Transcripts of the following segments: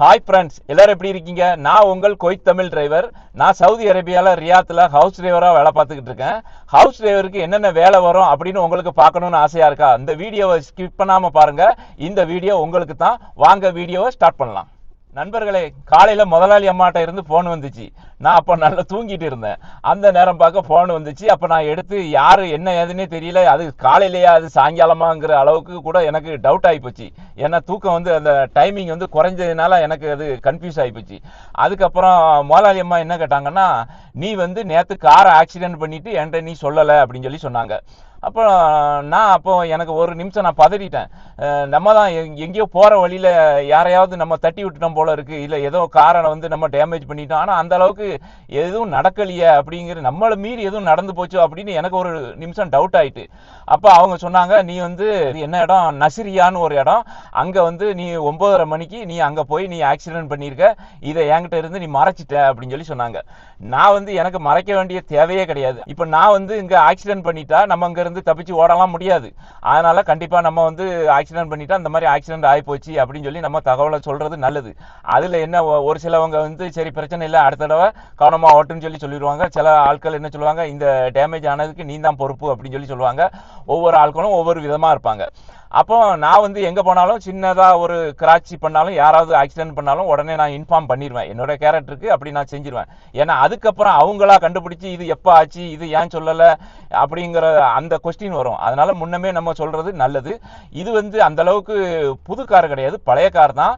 Hi friends எல்லோரும் எப்படி இருக்கீங்க? நான் உங்கள் கொய்த் தமிழ் டிரைவர் நான் சவுதி அரேபியாவில் ரியாத்தில் ஹவுஸ் டிரைவராக வேலை பார்த்துக்கிட்டு இருக்கேன். ஹவுஸ் டிரைவருக்கு என்னென்ன வேலை வரும் அப்படின்னு உங்களுக்கு பார்க்கணுன்னு ஆசையாக இருக்கா? இந்த வீடியோவை ஸ்கிப் பண்ணாமல் பாருங்க. இந்த வீடியோ உங்களுக்கு தான். வாங்க வீடியோவை ஸ்டார்ட் பண்ணலாம். நண்பர்களே காலையில் முதலாளி அம்மாட்ட இருந்து ஃபோன் வந்துச்சு. நான் அப்போ நல்லா தூங்கிட்டு இருந்தேன். அந்த நேரம் பார்க்க ஃபோன் வந்துச்சு. அப்போ நான் எடுத்து யார் என்ன ஏதுன்னே தெரியல. அது காலையிலேயே அது சாயங்காலமாங்கிற அளவுக்கு கூட எனக்கு டவுட் ஆகிப்போச்சு ஏன்னா தூக்கம் வந்து அந்த டைமிங் வந்து குறைஞ்சதுனால எனக்கு அது கன்ஃபியூஸ் ஆகிப்போச்சு அதுக்கப்புறம் முதலாளி அம்மா என்ன கேட்டாங்கன்னா நீ வந்து நேற்று காரை ஆக்சிடென்ட் பண்ணிட்டு என்கிட்ட நீ சொல்லலை அப்படின்னு சொல்லி சொன்னாங்க. அப்போ நான் அப்போ எனக்கு ஒரு நிமிஷம் நான் பதறிட்டேன். நம்ம தான் எங்- எங்கேயோ போகிற வழியில் யாரையாவது நம்ம தட்டி விட்டுட்டோம் போல இருக்குது இல்லை ஏதோ காரை வந்து நம்ம டேமேஜ் பண்ணிட்டோம். ஆனால் அந்த அளவுக்கு எதுவும் நடக்கலையே அப்படிங்கிற நம்மளை மீறி எதுவும் நடந்து போச்சோ அப்படின்னு எனக்கு ஒரு நிமிஷம் டவுட் ஆயிட்டு. அப்போ அவங்க சொன்னாங்க நீ வந்து என்ன இடம்? நசிரியான்னு ஒரு இடம். அங்கே வந்து நீ ஒம்பதரை மணிக்கு நீ அங்கே போய் நீ ஆக்சிடென்ட் பண்ணியிருக்க இதை என்கிட்ட இருந்து நீ மறைச்சிட்ட அப்படின்னு சொல்லி சொன்னாங்க. நான் வந்து எனக்கு மறைக்க வேண்டிய தேவையே கிடையாது. இப்போ நான் வந்து இங்கே ஆக்சிடென்ட் பண்ணிட்டா நம்ம இங்கேருந்து வந்து தப்பிச்சு ஓடலாம் முடியாது. அதனால கண்டிப்பாக நம்ம வந்து ஆக்சிடென்ட் பண்ணிவிட்டு அந்த மாதிரி ஆக்சிடென்ட் ஆகிப்போச்சு அப்படின்னு சொல்லி நம்ம தகவலை சொல்கிறது நல்லது. அதில் என்ன ஒரு சிலவங்க வந்து சரி பிரச்சனை இல்லை அடுத்த தடவை கவனமாக ஓட்டுன்னு சொல்லி சொல்லிடுவாங்க. சில ஆட்கள் என்ன சொல்லுவாங்க இந்த டேமேஜ் ஆனதுக்கு நீ தான் பொறுப்பு அப்படின்னு சொல்லி சொல்லுவாங்க. ஒவ்வொரு ஆட்களும் ஒவ்வொரு விதமாக இருப்பாங்க. அப்போ நான் வந்து எங்க போனாலும் சின்னதா ஒரு கிராச்சி பண்ணாலும் யாராவது ஆக்சிடென்ட் பண்ணாலும் உடனே நான் இன்ஃபார்ம் பண்ணிடுவேன் என்னோட கேரக்டருக்கு அப்படி நான் செஞ்சிருவேன். ஏன்னா அதுக்கப்புறம் அவங்களா கண்டுபிடிச்சு இது எப்போ ஆச்சு இது ஏன் சொல்லல அப்படிங்கிற அந்த கொஸ்டின் வரும். அதனால முன்னமே நம்ம சொல்றது நல்லது. இது வந்து அந்த அளவுக்கு புது கார் கிடையாது. பழைய கார் தான்.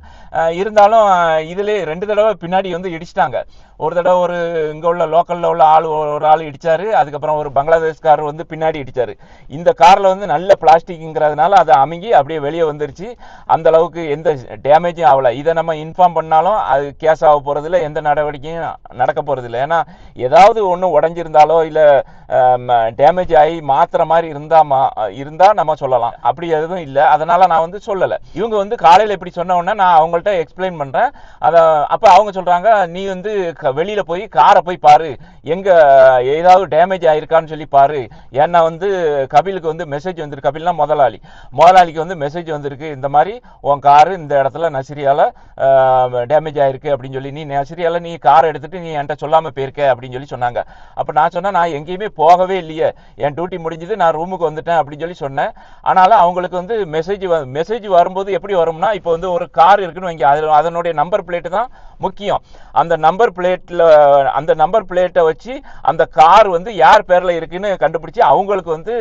இருந்தாலும் இதுலேயே ரெண்டு தடவை பின்னாடி வந்து இடிச்சிட்டாங்க. ஒரு தடவை ஒரு இங்க உள்ள லோக்கல்ல உள்ள ஆள் ஒரு ஆள் இடிச்சாரு. அதுக்கப்புறம் ஒரு பங்களாதேஷ்கார் வந்து பின்னாடி இடிச்சாரு. இந்த கார்ல வந்து நல்ல பிளாஸ்டிக்ங்கிறதுனால அது அமுங்கி அப்படியே வெளியே வந்துருச்சு. அந்த அளவுக்கு எந்த டேமேஜும் ஆகல. இதை நம்ம இன்ஃபார்ம் பண்ணாலும் அது கேஸ் ஆக போறதில்ல எந்த நடவடிக்கையும் நடக்க போகிறதில்ல ஏன்னா ஏதாவது ஒன்று உடஞ்சிருந்தாலோ இல்லை டேமேஜ் ஆகி மாத்துற மாதிரி இருந்தா மா- இருந்தா நம்ம சொல்லலாம். அப்படி எதுவும் இல்லை. அதனால நான் வந்து சொல்லலை. இவங்க வந்து காலையில் இப்படி சொன்ன உடனே நான் அவங்கள்ட்ட எக்ஸ்பிளைன் பண்றேன். அதை அப்போ அவங்க சொல்றாங்க நீ வந்து க- வெளியில போய் காரை போய் பாரு. எங்க ஏதாவது டேமேஜ் ஆகிருக்கான்னு சொல்லி பாரு. ஏன்னா வந்து கபிலுக்கு வந்து மெசேஜ் வந்துரு கபில்னா முதலாளி. முதலாளிக்கு வந்து மெசேஜ் வந்திருக்கு இந்த மாதிரி உன் காரு இந்த இடத்துல நசிரியால் டேமேஜ் ஆயிருக்கு அப்படின்னு சொல்லி நீ நசிரியால் நீ கார் எடுத்துகிட்டு நீ என்கிட்ட சொல்லாமல் போயிருக்க அப்படின்னு சொல்லி சொன்னாங்க. அப்போ நான் சொன்னேன் நான் எங்கேயுமே போகவே இல்லையே. என் டியூட்டி முடிஞ்சது நான் ரூமுக்கு வந்துட்டேன் அப்படின்னு சொல்லி சொன்னேன். ஆனாலும் அவங்களுக்கு வந்து மெசேஜ் மெசேஜ் வரும்போது எப்படி வரும்னா இப்போ வந்து ஒரு கார் இருக்குன்னு வைங்க அது அதனுடைய நம்பர் பிளேட்டு தான் முக்கியம். அந்த நம்பர் பிளேட்டில் அந்த நம்பர் பிளேட்டை வச்சு அந்த கார் வந்து யார் பேரில் இருக்குன்னு கண்டுபிடிச்சி அவங்களுக்கு வந்து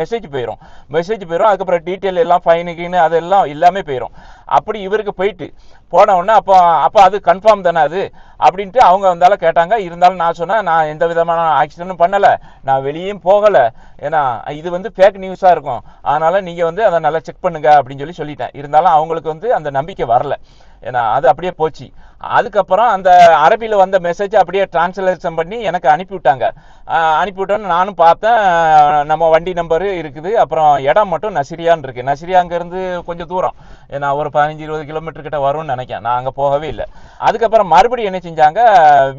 மெசேஜ் போயிடும் மெசேஜ் போயிடும் அதுக்கப்புறம் டீட்டெயில் எல்லாம் ஃபைனுக்குன்னு அதெல்லாம் எல்லாமே போயிடும் அப்படி இவருக்கு போயிட்டு போன உடனே அப்போ அப்போ அது கன்ஃபார்ம் தானே அது? அப்படின்ட்டு அவங்க வந்தாலும் கேட்டாங்க இருந்தாலும் நான் சொன்னேன் நான் எந்த விதமான ஆக்சிடென்ட்டும் பண்ணலை நான் வெளியும் போகலை. ஏன்னா இது வந்து ஃபேக் நியூஸாக இருக்கும். அதனால் நீங்கள் வந்து அதை நல்லா செக் பண்ணுங்க அப்படின்னு சொல்லி சொல்லிட்டேன். இருந்தாலும் அவங்களுக்கு வந்து அந்த நம்பிக்கை வரலை. ஏன்னா அது அப்படியே போச்சு. அதுக்கப்புறம் அந்த அரபியில் வந்த மெசேஜ் அப்படியே டிரான்ஸ்லேஷன் பண்ணி எனக்கு அனுப்பிவிட்டாங்க. அனுப்பிவிட்டோன்னு நானும் பார்த்தேன். நம்ம வண்டி நம்பரு இருக்குது. அப்புறம் இடம் மட்டும் நசிரியான்னு இருக்குது நசிரியா அங்கேருந்து கொஞ்சம் தூரம். ஏன்னா ஒரு பதினஞ்சு இருபது கிலோமீட்டர் கிட்ட வரும்னு நினைக்கிறேன். நான் அங்கே போகவே இல்லை. அதுக்கப்புறம் மறுபடியும் என்ன செஞ்சாங்க?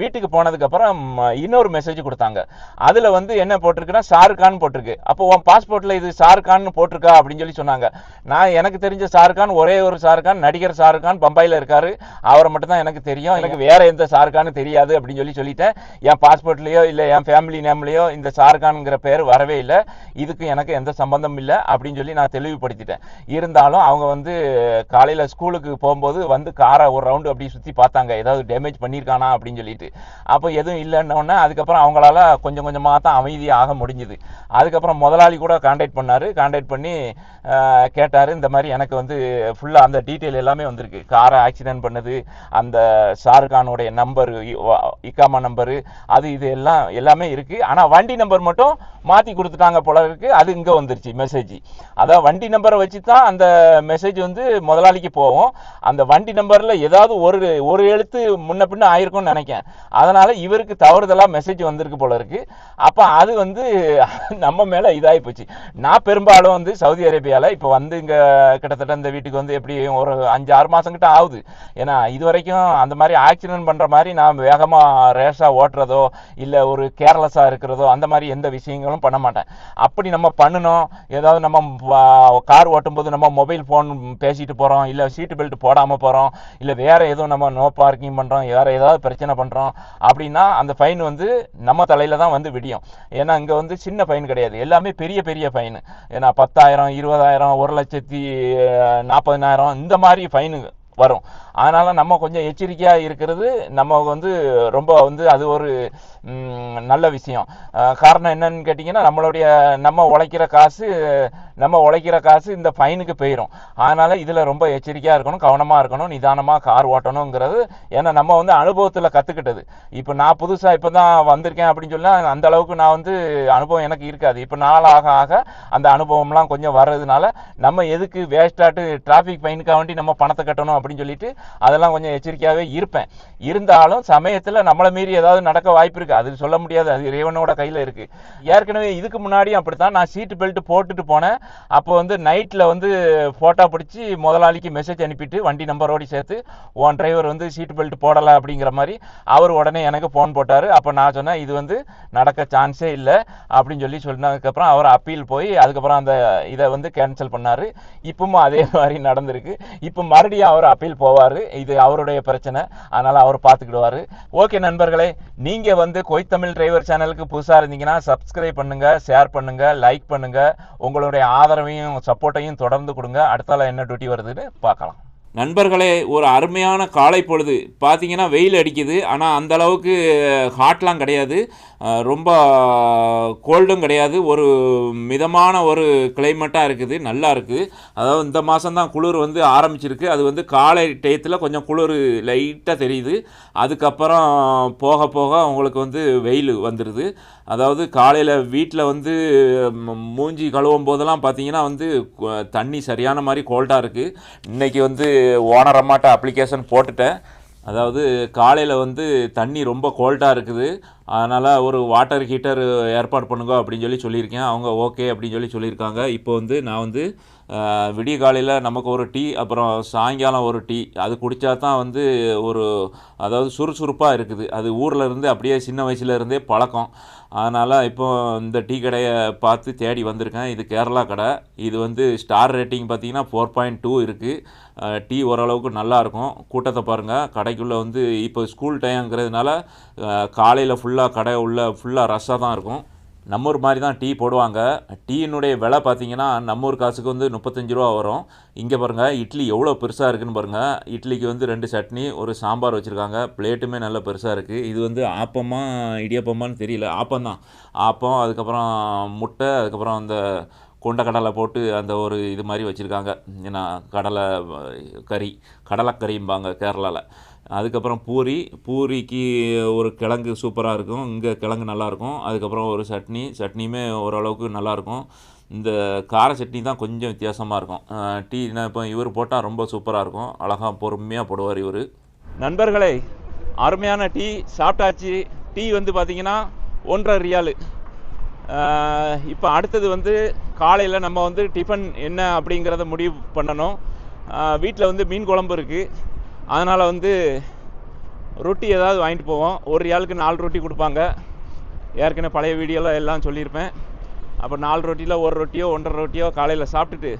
வீட்டுக்கு போனதுக்கப்புறம் இன்னொரு மெசேஜ் கொடுத்தாங்க. அதில் வந்து என்ன போட்டிருக்குன்னா ஷாருக்கான் போட்டிருக்கு. அப்போ உன் பாஸ்போர்ட்டில் இது ஷாருக்கான் போட்டிருக்கா அப்படின்னு சொல்லி சொன்னாங்க. நான் எனக்கு தெரிஞ்ச ஷாருக்கான் ஒரே ஒரு ஷாருக்கான் நடிகர் ஷாருக்கான் பம்பாயில் இருக்காரு. அவரை மட்டும் தான் எனக்கு தெரியும். எனக்கு வேற எந்த ஷாருக்கான்னு தெரியாது அப்படின்னு சொல்லி சொல்லிட்டேன். என் பாஸ்போர்ட்லயோ இல்லை என் ஃபேமிலி நேம்லயோ இந்த ஷாருக்கான்ங்கிற பேர் வரவே இல்லை. இதுக்கு எனக்கு எந்த சம்பந்தம் இல்லை அப்படின்னு சொல்லி நான் தெளிவுபடுத்திட்டேன். இருந்தாலும் அவங்க வந்து காலையில ஸ்கூலுக்கு போகும்போது வந்து காரை ஒரு ரவுண்டு அப்படி சுற்றி பார்த்தாங்க. ஏதாவது டேமேஜ் பண்ணியிருக்கானா அப்படின்னு சொல்லிட்டு. அப்போ எதுவும் இல்லைன்னொன்னே அதுக்கப்புறம் அவங்களால கொஞ்சம் கொஞ்சமாக தான் அமைதியாக முடிஞ்சுது. அதுக்கப்புறம் முதலாளி கூட கான்டாக்ட் பண்ணாரு. காண்டாக்ட் பண்ணி கேட்டார் கேட்டாரு. இந்த மாதிரி எனக்கு வந்து ஃபுல்லா அந்த டீட்டெயில் எல்லாமே வந்திருக்கு. காரை ஆக்சிடென்ட் பண்ணது அந்த ஷாருக்கானுடைய நம்பர் இக்காமா நம்பரு அது இது எல்லாம் எல்லாமே இருக்குது ஆனால் வண்டி நம்பர் மட்டும் மாற்றி கொடுத்துட்டாங்க போல இருக்கு. அது இங்கே வந்துருச்சு மெசேஜ் அதான் வண்டி நம்பரை வச்சு தான் அந்த மெசேஜ் வந்து முதலாளிக்கு போகும். அந்த வண்டி நம்பரில் ஏதாவது ஒரு ஒரு எழுத்து முன்ன பின்ன ஆயிருக்கும்னு நினைக்கிறேன் அதனால் இவருக்கு தவறுதலாக மெசேஜ் வந்திருக்கு போல இருக்கு. அப்போ அது வந்து நம்ம மேலே இதாகி போச்சு. நான் பெரும்பாலும் வந்து சவுதி அரேபியாவில் இப்போ வந்து இங்கே கிட்டத்தட்ட இந்த வீட்டுக்கு வந்து எப்படி ஒரு அஞ்சு ஆறு மாதம் கிட்ட ஆகுது ஆகுது. ஏன்னா இது வரைக்கும் அந்த மாதிரி ஆக்சிடென்ட் பண்ணுற மாதிரி நான் வேகமாக ரேஸாக ஓட்டுறதோ இல்லை ஒரு கேர்லெஸ்ஸாக இருக்கிறதோ அந்த மாதிரி எந்த விஷயங்களும் பண்ண மாட்டேன். அப்படி நம்ம பண்ணணும். ஏதாவது நம்ம கார் ஓட்டும்போது நம்ம மொபைல் ஃபோன் பேசிட்டு போகிறோம் இல்லை சீட்டு பெல்ட் போடாமல் போகிறோம் இல்லை வேறு எதுவும் நம்ம நோ பார்க்கிங் பண்ணுறோம் வேறு ஏதாவது பிரச்சனை பண்ணுறோம் அப்படின்னா அந்த ஃபைன் வந்து நம்ம தலையில் தான் வந்து விடியும். ஏன்னா இங்கே வந்து சின்ன ஃபைன் கிடையாது. எல்லாமே பெரிய பெரிய ஃபைனு ஏன்னா பத்தாயிரம் இருபதாயிரம் ஒரு லட்சத்தி நாற்பதினாயிரம் இந்த மாதிரி ஃபைனுங்க வரும் அதனால நம்ம கொஞ்சம் எச்சரிக்கையாக இருக்கிறது நம்ம வந்து ரொம்ப வந்து அது ஒரு நல்ல விஷயம். காரணம் என்னன்னு கேட்டிங்கன்னா நம்மளுடைய நம்ம உழைக்கிற காசு நம்ம உழைக்கிற காசு இந்த ஃபைனுக்கு போயிடும் அதனால் இதில் ரொம்ப எச்சரிக்கையாக இருக்கணும் கவனமாக இருக்கணும் நிதானமாக கார் ஓட்டணுங்கிறது. ஏன்னா நம்ம வந்து அனுபவத்தில் கற்றுக்கிட்டது இப்போ நான் புதுசாக இப்போ தான் வந்திருக்கேன் அப்படின்னு சொன்னால் அந்த அளவுக்கு நான் வந்து அனுபவம் எனக்கு இருக்காது. இப்போ நாளாக ஆக அந்த அனுபவம்லாம் கொஞ்சம் வர்றதுனால நம்ம எதுக்கு வேஸ்டாட்டு டிராஃபிக் ஃபைனுக்காக வேண்டி நம்ம பணத்தை கட்டணும் அப்படின்னு சொல்லிட்டு அதெல்லாம் கொஞ்சம் எச்சரிக்கையாகவே இருப்பேன். இருந்தாலும் சமயத்தில் நம்மளை மீறி ஏதாவது நடக்க வாய்ப்பு இருக்குது அது சொல்ல முடியாது. அது இறைவனோட கையில் இருக்குது ஏற்கனவே இதுக்கு முன்னாடியும் அப்படித்தான். நான் சீட்டு பெல்ட் போட்டுட்டு போனேன். அப்போ வந்து நைட்டில் வந்து ஃபோட்டோ பிடிச்சி முதலாளிக்கு மெசேஜ் அனுப்பிட்டு வண்டி நம்பரோடு சேர்த்து உன் டிரைவர் வந்து சீட்டு பெல்ட் போடலை அப்படிங்கிற மாதிரி அவர் உடனே எனக்கு ஃபோன் போட்டார். அப்போ நான் சொன்னேன் இது வந்து நடக்க சான்ஸே இல்லை அப்படின்னு சொல்லி சொன்னதுக்கப்புறம் அவர் அப்பீல் போய் அதுக்கப்புறம் அந்த இதை வந்து கேன்சல் பண்ணார். இப்பவும் அதே மாதிரி நடந்திருக்கு. இப்போ மறுபடியும் அவர் அப்பீல் போவார். இது அவருடைய பிரச்சனை. அதனால் அவர் பார்த்துக்கிடுவார். ஓகே நண்பர்களே நீங்கள் வந்து கொய்த்தமிழ் டிரைவர் சேனலுக்கு புதுசாக இருந்தீங்கன்னா சப்ஸ்கிரைப் பண்ணுங்கள் ஷேர் பண்ணுங்கள் லைக் பண்ணுங்கள் உங்களுடைய ஆதரவையும் சப்போர்ட்டையும் தொடர்ந்து கொடுங்க. அடுத்தால என்ன டியூட்டி வருதுன்னு பார்க்கலாம். நண்பர்களே ஒரு அருமையான காலை பொழுது. பார்த்தீங்கன்னா வெயில் அடிக்குது. ஆனால் அந்த அளவுக்கு ஹாட்லாம் கிடையாது. ரொம்ப கோல்டும் கிடையாது. ஒரு மிதமான ஒரு கிளைமேட்டாக இருக்குது. நல்லா இருக்குது. அதாவது இந்த மாதம் தான் குளிர் வந்து ஆரம்பிச்சிருக்கு. அது வந்து காலை டயத்தில் கொஞ்சம் குளிர் லைட்டாக தெரியுது. அதுக்கப்புறம் போக போக உங்களுக்கு வந்து வெயில் வந்துடுது அதாவது காலையில் வீட்டில் வந்து மூஞ்சி கழுவும் போதெல்லாம் பார்த்தீங்கன்னா வந்து தண்ணி சரியான மாதிரி கோல்டாக இருக்குது இன்றைக்கி வந்து ஓனர் அம்மாட்ட அப்ளிகேஷன் போட்டுட்டேன். அதாவது காலையில் வந்து தண்ணி ரொம்ப கோல்டாக இருக்குது. அதனால் ஒரு வாட்டர் ஹீட்டர் ஏற்பாடு பண்ணுங்க அப்படின்னு சொல்லி சொல்லியிருக்கேன். அவங்க ஓகே அப்படின்னு சொல்லி சொல்லியிருக்காங்க. இப்போ வந்து நான் வந்து விடிய காலையில் நமக்கு ஒரு டீ அப்புறம் சாயங்காலம் ஒரு டீ அது குடித்தா தான் வந்து ஒரு அதாவது சுறுசுறுப்பாக இருக்குது. அது ஊரில் இருந்து அப்படியே சின்ன வயசுல இருந்தே பழக்கம். அதனால் இப்போ இந்த டீ கடையை பார்த்து தேடி வந்திருக்கேன். இது கேரளா கடை. இது வந்து ஸ்டார் ரேட்டிங் பார்த்தீங்கன்னா ஃபோர் பாயிண்ட் டூ இருக்குது டீ ஓரளவுக்கு நல்லாயிருக்கும் கூட்டத்தை பாருங்கள் கடைக்குள்ளே வந்து இப்போ ஸ்கூல் டைம்ங்கிறதுனால காலையில் ஃபுல்லாக ஃபுல்லாக கடை உள்ள ஃபுல்லாக ரஷ்ஷாக தான் இருக்கும். நம்ம ஊர் மாதிரி தான் டீ போடுவாங்க. டீயினுடைய விலை பார்த்தீங்கன்னா நம்ம ஊர் காசுக்கு வந்து முப்பத்தஞ்சு ரூபா வரும். இங்கே பாருங்கள் இட்லி எவ்வளோ பெருசாக இருக்குன்னு பாருங்கள் இட்லிக்கு வந்து ரெண்டு சட்னி ஒரு சாம்பார் வச்சுருக்காங்க. பிளேட்டுமே நல்ல பெருசாக இருக்குது இது வந்து ஆப்பமா இடியாப்பமான்னு தெரியல. ஆப்பம் தான். ஆப்பம் அதுக்கப்புறம் முட்டை அதுக்கப்புறம் அந்த கொண்டக்கடலை போட்டு அந்த ஒரு இது மாதிரி வச்சுருக்காங்க. ஏன்னா கடலை கறி கடலைக்கறிம்பாங்க கேரளாவில் அதுக்கப்புறம் பூரி பூரிக்கு ஒரு கிழங்கு சூப்பராக இருக்கும். இங்கே கிழங்கு நல்லாயிருக்கும் அதுக்கப்புறம் ஒரு சட்னி சட்னியுமே ஓரளவுக்கு நல்லாயிருக்கும் இந்த கார சட்னி தான் கொஞ்சம் வித்தியாசமாக இருக்கும். டீ நான் இப்போ இவர் போட்டால் ரொம்ப சூப்பராக இருக்கும். அழகாக பொறுமையாக போடுவார் இவர். நண்பர்களே அருமையான டீ சாப்பிட்டாச்சு. டீ வந்து பார்த்திங்கன்னா ஒன்றரை ரியாலு. இப்போ அடுத்தது வந்து காலையில் நம்ம வந்து டிஃபன் என்ன அப்படிங்கிறத முடிவு பண்ணணும். வீட்டில் வந்து மீன் குழம்பு இருக்குது அதனால் வந்து ரொட்டி ஏதாவது வாங்கிட்டு போவோம். ஒரு ஆளுக்கு நாலு ரொட்டி கொடுப்பாங்க. ஏற்கனவே பழைய வீடியோவில் எல்லாம் சொல்லியிருப்பேன். அப்போ நாலு ரொட்டியில் ஒரு ரொட்டியோ ஒன்றரை ரொட்டியோ காலையில் சாப்பிட்டுட்டு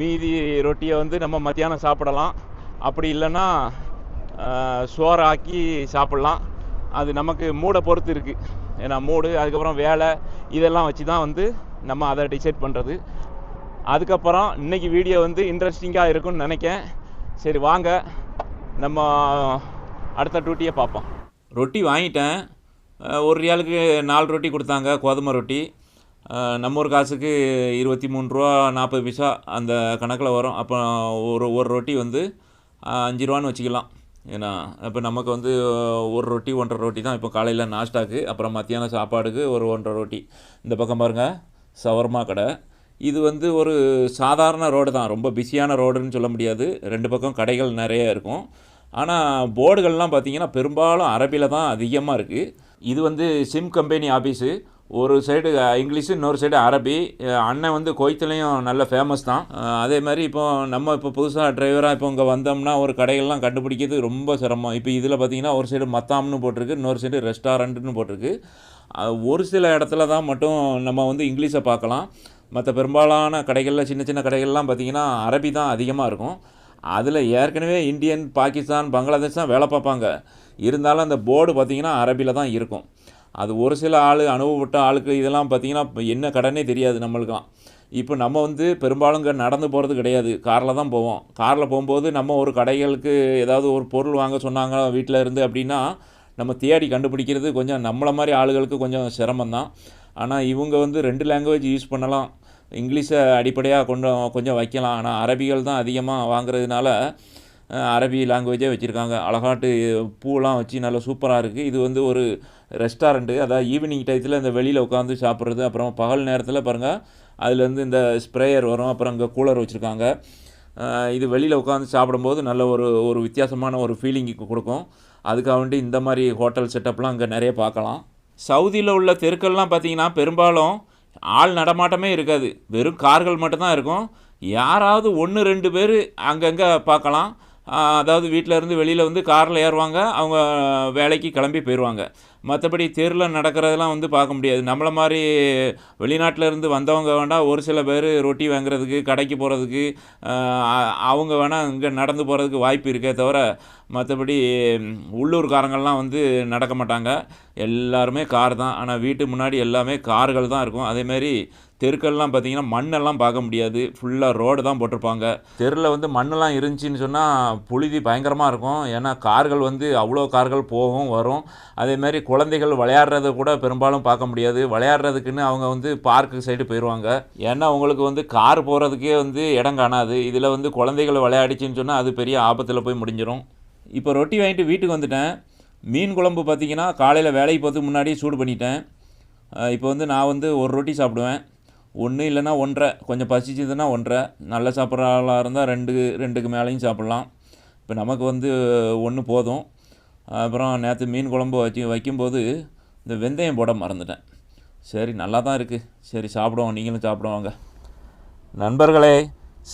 மீதி ரொட்டியை வந்து நம்ம மத்தியானம் சாப்பிடலாம். அப்படி இல்லைன்னா சோறு ஆக்கி சாப்பிட்லாம். அது நமக்கு மூடை பொறுத்து இருக்குது ஏன்னா மூடு அதுக்கப்புறம் வேலை இதெல்லாம் வச்சு தான் வந்து நம்ம அதை டிசைட் பண்ணுறது அதுக்கப்புறம் இன்னைக்கு வீடியோ வந்து இன்ட்ரெஸ்டிங்காக இருக்கும்னு நினைக்கேன். சரி வாங்க. நம்ம அடுத்த டூட்டியை பார்ப்போம். ரொட்டி வாங்கிட்டேன். ஒரு ரியாலுக்கு நாலு ரொட்டி கொடுத்தாங்க கோதுமை ரொட்டி. நம்ம ஒரு காசுக்கு இருபத்தி மூணு ரூபா நாற்பது பைசா அந்த கணக்கில் வரும். அப்போ ஒரு ஒரு ரொட்டி வந்து அஞ்சு ரூபான்னு வச்சுக்கலாம். ஏன்னா இப்போ நமக்கு வந்து ஒரு ரொட்டி ஒன்றரை ரொட்டி தான் இப்போ காலையில் நாஸ்டாக்கு அப்புறம் மத்தியானம் சாப்பாடுக்கு ஒரு ஒன்றரை ரொட்டி. இந்த பக்கம் பாருங்கள் சவர்மா கடை. இது வந்து ஒரு சாதாரண ரோடு தான். ரொம்ப பிஸியான ரோடுன்னு சொல்ல முடியாது. ரெண்டு பக்கம் கடைகள் நிறைய இருக்கும். ஆனால் போர்டுகள்லாம் பார்த்திங்கன்னா பெரும்பாலும் அரபியில் தான் அதிகமாக இருக்குது இது வந்து சிம் கம்பெனி ஆஃபீஸு ஒரு சைடு இங்கிலீஷு இன்னொரு சைடு அரபி. அண்ணன் வந்து கோயத்துலேயும் நல்ல ஃபேமஸ் தான். அதே மாதிரி இப்போ நம்ம இப்போ புதுசாக டிரைவராக இப்போ இங்கே வந்தோம்னா ஒரு கடைகள்லாம் கண்டுபிடிக்கிறது ரொம்ப சிரமம். இப்போ இதில் பார்த்தீங்கன்னா ஒரு சைடு மத்தாம்னு போட்டிருக்கு இன்னொரு சைடு ரெஸ்டாரண்ட்டுன்னு போட்டிருக்கு. ஒரு சில இடத்துல தான் மட்டும் நம்ம வந்து இங்கிலீஷை பார்க்கலாம். மற்ற பெரும்பாலான கடைகளில் சின்ன சின்ன கடைகள்லாம் பார்த்தீங்கன்னா அரபி தான் அதிகமாக இருக்கும். அதில் ஏற்கனவே இந்தியன் பாகிஸ்தான் பங்களாதேஷ் தான் வேலை பார்ப்பாங்க. இருந்தாலும் அந்த போர்டு பார்த்தீங்கன்னா அரபியில் தான் இருக்கும். அது ஒரு சில ஆள் அனுபவப்பட்ட ஆளுக்கு இதெல்லாம் பார்த்தீங்கன்னா இப்போ என்ன கடனே தெரியாது நம்மளுக்கெலாம் இப்போ நம்ம வந்து பெரும்பாலும் இங்கே நடந்து போகிறது கிடையாது. காரில் தான் போவோம். காரில் போகும்போது நம்ம ஒரு கடைகளுக்கு ஏதாவது ஒரு பொருள் வாங்க சொன்னாங்க வீட்டில் இருந்து அப்படின்னா நம்ம தேடி கண்டுபிடிக்கிறது கொஞ்சம் நம்மளை மாதிரி ஆளுகளுக்கு கொஞ்சம் சிரமம் தான் ஆனால் இவங்க வந்து ரெண்டு லாங்குவேஜ் யூஸ் பண்ணலாம். இங்கிலீஷை அடிப்படையாக கொஞ்சம் கொஞ்சம் வைக்கலாம். ஆனால் அரபிகள் தான் அதிகமாக வாங்குறதுனால அரபி லாங்குவேஜே வச்சுருக்காங்க. அழகாட்டு பூலாம் வச்சு நல்லா சூப்பராக இருக்குது இது வந்து ஒரு ரெஸ்டாரண்ட்டு அதாவது ஈவினிங் டயத்தில் இந்த வெளியில் உட்காந்து சாப்பிட்றது. அப்புறம் பகல் நேரத்தில் பாருங்கள் அதுலேருந்து இந்த ஸ்ப்ரேயர் வரும். அப்புறம் இங்கே கூலர் வச்சுருக்காங்க. இது வெளியில் உட்காந்து சாப்பிடும்போது நல்ல ஒரு ஒரு வித்தியாசமான ஒரு ஃபீலிங்க்கு கொடுக்கும். அதுக்காக வேண்டி இந்த மாதிரி ஹோட்டல் செட்டப்லாம் இங்கே நிறைய பார்க்கலாம். சவுதியில் உள்ள தெருக்கள்லாம் பார்த்திங்கன்னா பெரும்பாலும் ஆள் நடமாட்டமே இருக்காது. வெறும் கார்கள் மட்டும்தான் இருக்கும். யாராவது ஒன்று ரெண்டு பேர் அங்கங்கே பார்க்கலாம். அதாவது வீட்டில் இருந்து வெளியில் வந்து காரில் ஏறுவாங்க அவங்க வேலைக்கு கிளம்பி போயிடுவாங்க மற்றபடி தெருவில் நடக்கிறதெல்லாம் வந்து பார்க்க முடியாது. நம்மளை மாதிரி வெளிநாட்டிலேருந்து வந்தவங்க வேண்டாம் ஒரு சில பேர் ரொட்டி வாங்குறதுக்கு கடைக்கு போகிறதுக்கு அவங்க வேணால் இங்கே நடந்து போகிறதுக்கு வாய்ப்பு இருக்கே தவிர மற்றபடி உள்ளூர்காரங்கள்லாம் வந்து நடக்க மாட்டாங்க. எல்லாருமே கார் தான். ஆனால் வீட்டு முன்னாடி எல்லாமே கார்கள் தான் இருக்கும். அதேமாரி தெருக்கள்லாம் பார்த்தீங்கன்னா மண்ணெல்லாம் பார்க்க முடியாது. ஃபுல்லாக ரோடு தான் போட்டிருப்பாங்க. தெருவில் வந்து மண்ணெல்லாம் இருந்துச்சின்னு சொன்னால் புழுதி பயங்கரமாக இருக்கும். ஏன்னா கார்கள் வந்து அவ்வளோ கார்கள் போகும் வரும். அதேமாரி குழந்தைகள் விளையாடுறத கூட பெரும்பாலும் பார்க்க முடியாது. விளையாடுறதுக்குன்னு அவங்க வந்து பார்க்கு சைடு போயிடுவாங்க ஏன்னா அவங்களுக்கு வந்து கார் போகிறதுக்கே வந்து இடம் காணாது. இதில் வந்து குழந்தைகள் விளையாடிச்சின்னு சொன்னால் அது பெரிய ஆபத்தில் போய் முடிஞ்சிடும் இப்போ ரொட்டி வாங்கிட்டு வீட்டுக்கு வந்துட்டேன். மீன் குழம்பு பார்த்தீங்கன்னா காலையில் வேலைக்கு போகிறதுக்கு முன்னாடி சூடு பண்ணிட்டேன். இப்போ வந்து நான் வந்து ஒரு ரொட்டி சாப்பிடுவேன். ஒன்று இல்லைன்னா ஒன்றரை. கொஞ்சம் பசிச்சதுன்னா ஒன்றரை. நல்ல சாப்பிட்ற ஆளாக இருந்தால் ரெண்டு ரெண்டுக்கு மேலேயும் சாப்பிட்லாம். இப்போ நமக்கு வந்து ஒன்று போதும். அப்புறம் நேற்று மீன் குழம்பு வச்சு வைக்கும்போது இந்த வெந்தயம் போட மறந்துட்டேன். சரி நல்லா தான் இருக்குது சரி சாப்பிடுவோம். நீங்களும் சாப்பிடுவாங்க நண்பர்களே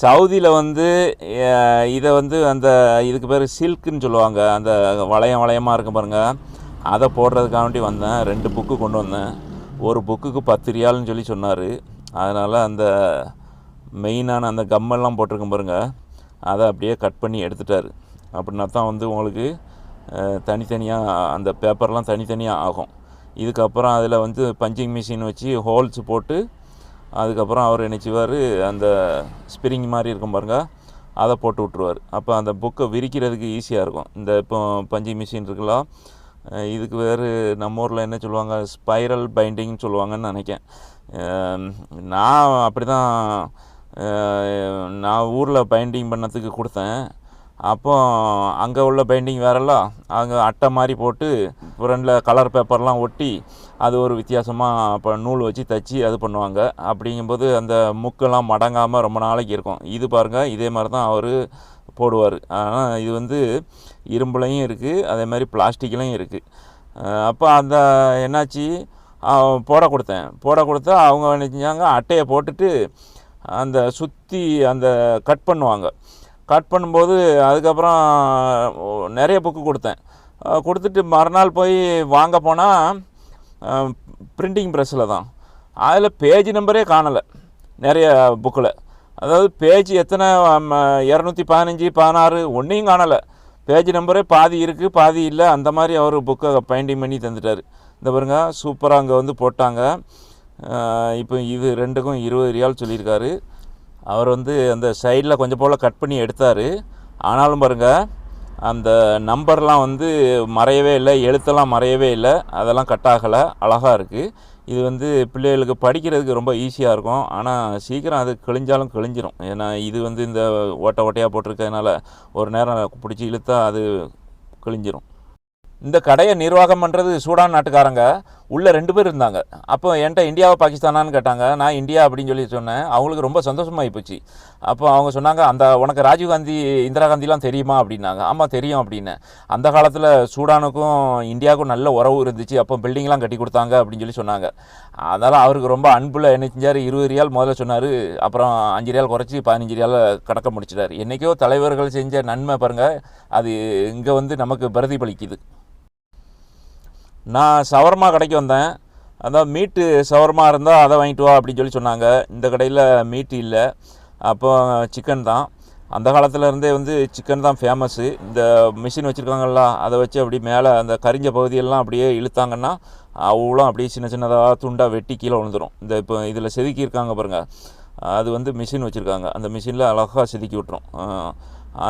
சவுதியில் வந்து இதை வந்து அந்த இதுக்கு பேர் சில்க்குன்னு சொல்லுவாங்க. அந்த வளையம் வளையமாக இருக்கும் பாருங்கள் அதை போடுறதுக்காக வேண்டி வந்தேன். ரெண்டு புக்கு கொண்டு வந்தேன். ஒரு புக்குக்கு பத்து ரியால்னு சொல்லி சொன்னார். அதனால் அந்த மெயினான அந்த கம்மெல்லாம் போட்டிருக்கும் பாருங்க. அதை அப்படியே கட் பண்ணி எடுத்துட்டார். அப்படின்னா தான் வந்து உங்களுக்கு தனித்தனியாக அந்த பேப்பர்லாம் தனித்தனியாக ஆகும். இதுக்கப்புறம் அதில் வந்து பஞ்சிங் மிஷின் வச்சு ஹோல்ஸ் போட்டு அதுக்கப்புறம் அவர் நினச்சிவார் அந்த ஸ்பிரிங் மாதிரி இருக்கும் பாருங்க அதை போட்டு விட்ருவார் அப்போ அந்த புக்கை விரிக்கிறதுக்கு ஈஸியாக இருக்கும். இந்த இப்போ பஞ்சிங் மிஷின் இருக்குல்ல இதுக்கு வேறு நம்ம ஊரில் என்ன சொல்லுவாங்க ஸ்பைரல் பைண்டிங்னு சொல்லுவாங்கன்னு நினைக்கேன் நான் அப்படி தான் நான் ஊரில் பைண்டிங் பண்ணதுக்கு கொடுத்தேன். அப்போ அங்கே உள்ள பைண்டிங் வேறல்ல அங்கே அட்டை மாதிரி போட்டு ஃப்ரெண்டில் கலர் பேப்பர்லாம் ஒட்டி அது ஒரு வித்தியாசமாக இப்போ நூல் வச்சு தைச்சி அது பண்ணுவாங்க. அப்படிங்கும்போது அந்த முக்கெல்லாம் மடங்காமல் ரொம்ப நாளைக்கு இருக்கும். இது பாருங்கள் இதே மாதிரி தான் அவர் போடுவார். ஆனால் இது வந்து இரும்புலையும் இருக்குது அதே மாதிரி பிளாஸ்டிக்லையும் இருக்குது அப்போ அந்த என்னாச்சு போட கொடுத்தேன். போட கொடுத்தா அவங்க நினைச்சாங்க செஞ்சாங்க? அட்டையை போட்டுட்டு அந்த சுற்றி அந்த கட் பண்ணுவாங்க. கட் பண்ணும்போது அதுக்கப்புறம் நிறைய புக்கு கொடுத்தேன். கொடுத்துட்டு மறுநாள் போய் வாங்க போனால் பிரிண்டிங் ப்ரெஸ்ஸில் தான். அதில் பேஜ் நம்பரே காணலை. நிறைய புக்கில் அதாவது பேஜ் எத்தனை இரநூத்தி பதினஞ்சு பதினாறு ஒன்றையும் காணலை. பேஜ் நம்பரே பாதி இருக்குது பாதி இல்லை அந்த மாதிரி அவர் புக்கை பைண்டிங் பண்ணி தந்துட்டார். இந்த பாருங்க சூப்பராக அங்கே வந்து போட்டாங்க. இப்போ இது ரெண்டுக்கும் இருபது ரியால் சொல்லியிருக்காரு. அவர் வந்து அந்த சைடில் கொஞ்சம் போல் கட் பண்ணி எடுத்தார். ஆனாலும் பாருங்கள் அந்த நம்பர்லாம் வந்து மறையவே இல்லை எழுத்தெல்லாம் மறையவே இல்லை. அதெல்லாம் கட் ஆகலை அழகாக இருக்குது இது வந்து பிள்ளைகளுக்கு படிக்கிறதுக்கு ரொம்ப ஈஸியாக இருக்கும். ஆனால் சீக்கிரம் அது கிழிஞ்சாலும் கிழிஞ்சிரும். ஏன்னா இது வந்து இந்த ஓட்டை ஓட்டையாக போட்டிருக்கிறதுனால ஒரு நேரம் பிடிச்சி இழுத்தா அது கிழிஞ்சிரும். இந்த கடையை நிர்வாகம் பண்ணுறது சூடான் நாட்டுக்காரங்க. உள்ளே ரெண்டு பேர் இருந்தாங்க. அப்போ என்கிட்ட இந்தியாவை பாகிஸ்தானான்னு கேட்டாங்க. நான் இந்தியா அப்படின்னு சொல்லி சொன்னேன். அவங்களுக்கு ரொம்ப சந்தோஷமாகி போச்சு. அப்போ அவங்க சொன்னாங்க அந்த உனக்கு ராஜீவ்காந்தி இந்திரா காந்திலாம் தெரியுமா அப்படின்னாங்க. ஆமாம் தெரியும் அப்படின்னு. அந்த காலத்தில் சூடானுக்கும் இந்தியாவுக்கும் நல்ல உறவு இருந்துச்சு. அப்போ பில்டிங்லாம் கட்டி கொடுத்தாங்க அப்படின்னு சொல்லி சொன்னாங்க. அதனால் அவருக்கு ரொம்ப அன்புல என்ன செஞ்சார்? இருபது ரியால் முதல்ல சொன்னார். அப்புறம் அஞ்சு ரியால் குறைச்சி பதினஞ்சு ரியால் கணக்க முடிச்சிட்டார். என்றைக்கோ தலைவர்கள் செஞ்ச நன்மை பாருங்கள் அது இங்கே வந்து நமக்கு பிரதிபலிக்குது. நான் சவர்மா கடைக்கு வந்தேன். அதான் மீட்டு சவர்மா இருந்தால் அதை வாங்கிட்டு வா அப்படின்னு சொல்லி சொன்னாங்க. இந்த கடையில் மீட்டு இல்லை. அப்போ சிக்கன் தான். அந்த காலத்துலேருந்தே வந்து சிக்கன் தான் ஃபேமஸ்ஸு இந்த மிஷின் வச்சுருக்காங்கல்ல அதை வச்சு அப்படி மேலே அந்த கரிஞ்ச பகுதியெல்லாம் அப்படியே இழுத்தாங்கன்னா அவ்வளோ அப்படியே சின்ன சின்னதாக துண்டாக வெட்டி கீழே விழுந்துரும். இந்த இப்போ இதில் செதுக்கி இருக்காங்க பாருங்கள் அது வந்து மிஷின் வச்சுருக்காங்க. அந்த மிஷினில் அழகாக செதுக்கி விட்டுரும்.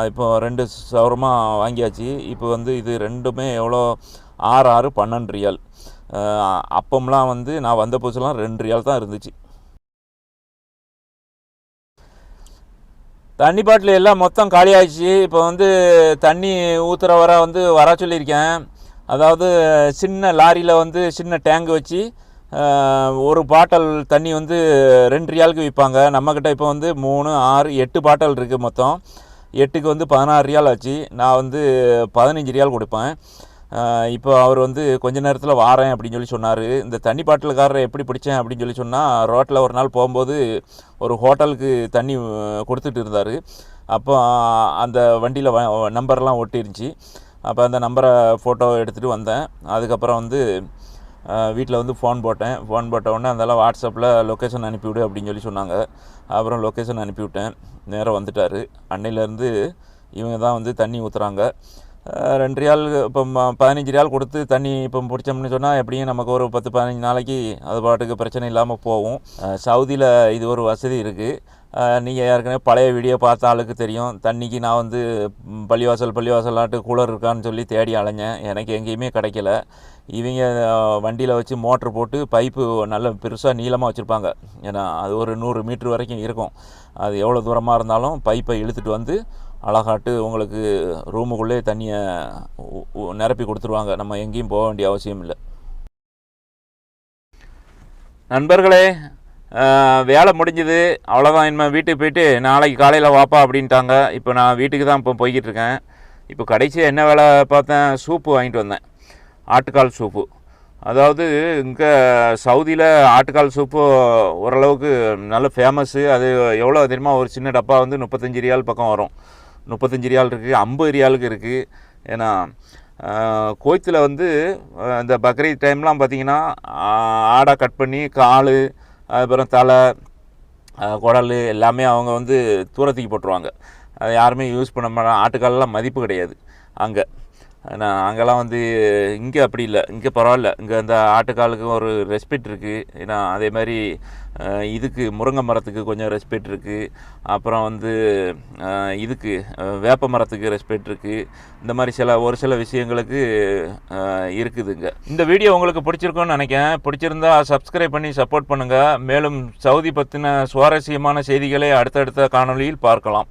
இப்போ ரெண்டு சவரமாக வாங்கியாச்சு. இப்போ வந்து இது ரெண்டுமே எவ்வளோ ஆறு ஆறு பன்னெண்டு ரியால். அப்பம்லாம் வந்து நான் வந்த புதுசுலாம் ரெண்டு ரியால் தான் இருந்துச்சு. தண்ணி பாட்டில் எல்லாம் மொத்தம் காலியாகிடுச்சு இப்போ வந்து தண்ணி ஊற்றுற வர வந்து வர சொல்லியிருக்கேன். அதாவது சின்ன லாரியில் வந்து சின்ன டேங்க் வச்சு ஒரு பாட்டில் தண்ணி வந்து ரெண்டு ரியாலுக்கு விற்பாங்க. நம்மக்கிட்ட இப்போ வந்து மூணு ஆறு எட்டு பாட்டில் இருக்குது மொத்தம். எட்டுக்கு வந்து பதினாறு ரியால் ஆச்சு. நான் வந்து பதினஞ்சு ரியால் கொடுப்பேன். இப்போ அவர் வந்து கொஞ்ச நேரத்தில் வாரேன் அப்படின்னு சொல்லி சொன்னார். இந்த தண்ணி பாட்டில்காரரை எப்படி பிடிச்சேன் அப்படின்னு சொல்லி சொன்னால் ரோட்டில் ஒரு நாள் போகும்போது ஒரு ஹோட்டலுக்கு தண்ணி கொடுத்துட்டு இருந்தார். அப்போ அந்த வண்டியில் நம்பர்லாம் ஒட்டிருந்துச்சு. அப்போ அந்த நம்பரை ஃபோட்டோ எடுத்துகிட்டு வந்தேன். அதுக்கப்புறம் வந்து வீட்டில் வந்து ஃபோன் போட்டேன். ஃபோன் போட்ட உடனே அதெல்லாம் வாட்ஸ்அப்பில் லொக்கேஷன் அனுப்பிவிடு அப்படின்னு சொல்லி சொன்னாங்க. அப்புறம் லொக்கேஷன் அனுப்பிவிட்டேன் நேராக வந்துட்டார். அன்னையிலேருந்து இவங்க தான் வந்து தண்ணி ஊற்றுறாங்க ரெண்டு ரியால் இப்போ பதினஞ்சு ரியால் கொடுத்து தண்ணி இப்போ பிடிச்சோம்னு சொன்னால் எப்படியும் நமக்கு ஒரு பத்து பதினஞ்சு நாளைக்கு அது பாட்டுக்கு பிரச்சனை இல்லாமல் போகும். சவுதியில் இது ஒரு வசதி இருக்குது நீங்கள் ஏற்கனவே பழைய வீடியோ பார்த்த ஆளுக்கு தெரியும். தண்ணிக்கு நான் வந்து பள்ளிவாசல் பள்ளிவாசலாட்டு கூலர் இருக்கான்னு சொல்லி தேடி அலைஞ்சேன். எனக்கு எங்கேயுமே கிடைக்கல. இவங்க வண்டியில் வச்சு மோட்ரு போட்டு பைப்பு நல்ல பெருசாக நீளமாக வச்சுருப்பாங்க. ஏன்னா அது ஒரு நூறு மீட்ரு வரைக்கும் இருக்கும். அது எவ்வளோ தூரமாக இருந்தாலும் பைப்பை இழுத்துட்டு வந்து அழகாட்டு உங்களுக்கு ரூமுக்குள்ளே தண்ணியை நிரப்பி கொடுத்துருவாங்க. நம்ம எங்கேயும் போக வேண்டிய அவசியம் இல்லை. நண்பர்களே வேலை முடிஞ்சுது. அவ்வளோதான் இனிமேல் வீட்டுக்கு போயிட்டு நாளைக்கு காலையில் வாப்பா அப்படின்ட்டாங்க. இப்போ நான் வீட்டுக்கு தான் இப்போ போய்கிட்டு இருக்கேன். இப்போ கடைசியாக என்ன வேலை பார்த்தேன்? சூப்பு வாங்கிட்டு வந்தேன். ஆட்டுக்கால் சூப்பு. அதாவது இங்கே சவுதியில் ஆட்டுக்கால் சூப்பு ஓரளவுக்கு நல்ல ஃபேமஸ்ஸு அது எவ்வளோ தெரியுமா? ஒரு சின்ன டப்பா வந்து முப்பத்தஞ்சு ரியால் பக்கம் வரும். முப்பத்தஞ்சு ரியால் இருக்குது ஐம்பது ரியாலுக்கு இருக்குது ஏன்னா கோயத்தில் வந்து இந்த பக்ரீத் டைம்லாம் பார்த்தீங்கன்னா ஆடாக கட் பண்ணி கால் அதுக்கப்புறம் தலை குடல் எல்லாமே அவங்க வந்து தூரத்துக்கு போட்டுருவாங்க. அதை யாருமே யூஸ் பண்ண மாட்டாங்க ஆட்டுக்காலெலாம் மதிப்பு கிடையாது அங்கே. நான் அங்கெல்லாம் வந்து இங்கே அப்படி இல்லை. இங்கே பரவாயில்ல. இங்கே இந்த ஆட்டுக்காலுக்கு ஒரு ரெஸ்பெக்ட் இருக்குது ஏன்னா அதே மாதிரி இதுக்கு முருங்கை மரத்துக்கு கொஞ்சம் ரெஸ்பெக்ட் இருக்குது அப்புறம் வந்து இதுக்கு வேப்ப மரத்துக்கு ரெஸ்பெக்ட் இருக்குது இந்த மாதிரி சில ஒரு சில விஷயங்களுக்கு இருக்குதுங்க இந்த வீடியோ உங்களுக்கு பிடிச்சிருக்கும்னு நினைக்கிறேன். பிடிச்சிருந்தா சப்ஸ்கிரைப் பண்ணி சப்போர்ட் பண்ணுங்கள் மேலும் சவுதி பற்றின சுவாரஸ்யமான செய்திகளை அடுத்தடுத்த காணொளியில் பார்க்கலாம்.